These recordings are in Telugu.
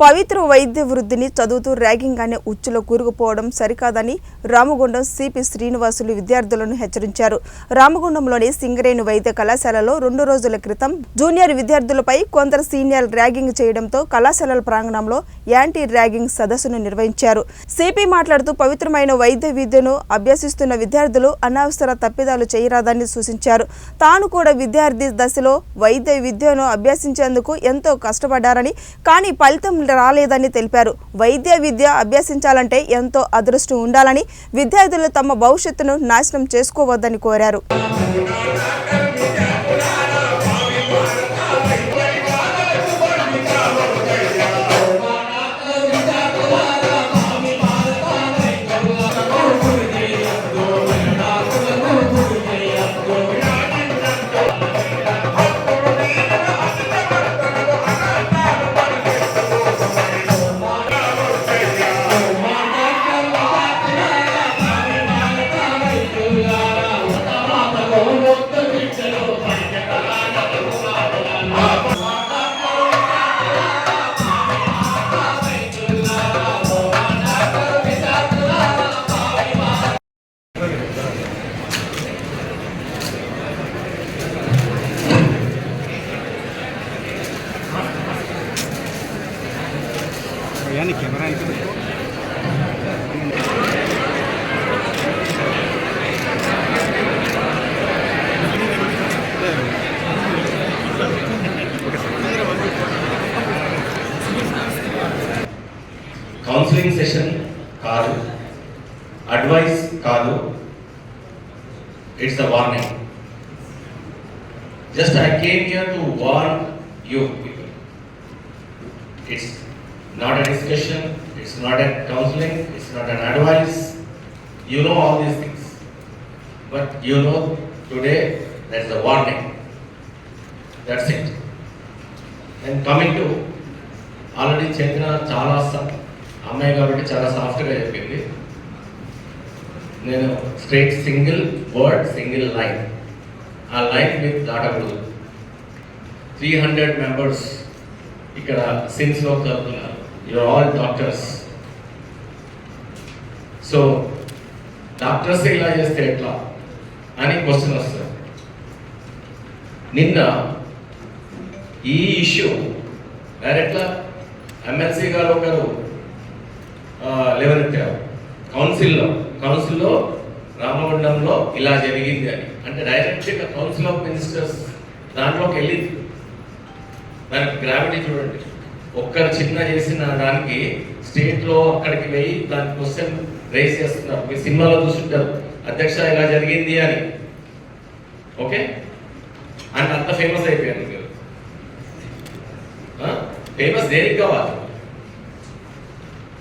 పవిత్ర వైద్య వృద్ధిని చదువుతూ ర్యాగింగ్ అనే ఉచ్చులో కూరుకుపోవడం సరికాదని రామగుండం సిపి శ్రీనివాసులు విద్యార్థులను హెచ్చరించారు. రామగుండంలోని సింగరేణి వైద్య కళాశాలలో రెండు రోజుల క్రితం జూనియర్ విద్యార్థులపై కొందరు సీనియర్ ర్యాగింగ్ చేయడంతో కళాశాలల ప్రాంగణంలో యాంటీ ర్యాగింగ్ సదస్సును నిర్వహించారు. సిపి మాట్లాడుతూ పవిత్రమైన వైద్య విద్యను అభ్యసిస్తున్న విద్యార్థులు అనవసర తప్పిదాలు చేయరాదని సూచించారు. తాను కూడా విద్యార్థి దశలో వైద్య విద్యను అభ్యసించేందుకు ఎంతో కష్టపడ్డారని కానీ ఫలితం రాలేదని తెలిపారు. వైద్య విద్య అభ్యసించాలంటే ఎంతో అదృష్టం ఉండాలని విద్యార్థులు తమ భవిష్యత్తును నాశనం చేసుకోవద్దని కోరారు. यानी कैमरा इनके देखो కౌన్సిలింగ్ సెషన్ కాదు అడ్వైస్ కాదు it's the warning just I came here to warn you people it's not a discussion it's not a counselling it's not an advice you know all these things but you know today that's the warning that's it and coming to already చెందిన చాలా అమ్మాయి కాబట్టి చాలా సాఫ్ట్గా చెప్పింది. నేను straight single word single line ఆ లైన్ మీకు దాటకూడదు. త్రీ హండ్రెడ్ మెంబర్స్ ఇక్కడ సిన్స్లో చదువుతున్నారు you're all doctors so doctors ఇలా చేస్తే ఎట్లా? అని క్వశ్చన్ వస్తుంది. నిన్న ఈ ఇష్యూ డైరెక్ట్గా ఎమ్మెల్సీ గారు ఒకరు లేవనెత్తారు. కౌన్సిల్లో కౌన్సిల్లో రామగుండంలో ఇలా జరిగింది అని. అంటే డైరెక్ట్గా కౌన్సిల్ ఆఫ్ మినిస్టర్స్ దాంట్లోకి వెళ్ళింది. దానికి గ్రావిటీ చూడండి. ఒక్కరు చిన్న చేసిన దానికి స్టేట్లో అక్కడికి వెళ్ళి దాని క్వశ్చన్ రేస్ చేస్తున్నారు. మీ సినిమాలో చూసుంటారు. అధ్యక్ష ఇలా జరిగింది అని. ఓకే అండ్ అంత ఫేమస్ అయిపోయాను మీరు. ఫేమస్ దేనికి కావాలి?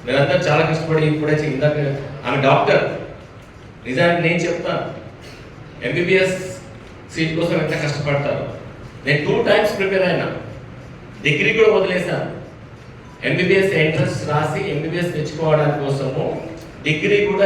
మీరంతా చాలా కష్టపడి ఇప్పుడే ఇందాక ఆమె డాక్టర్ నిజానికి నేను చెప్తాను ఎంబీబీఎస్ సీట్ కోసం ఎంత కష్టపడతారు? నేను టూ టైమ్స్ ప్రిపేర్ అయినా. డిగ్రీ కూడా వదిలేశాను. ఎంబీబీఎస్ ఎంట్రన్స్ రాసి ఎంబీబీఎస్ తెచ్చుకోవడానికి కోసము డిగ్రీ కూడా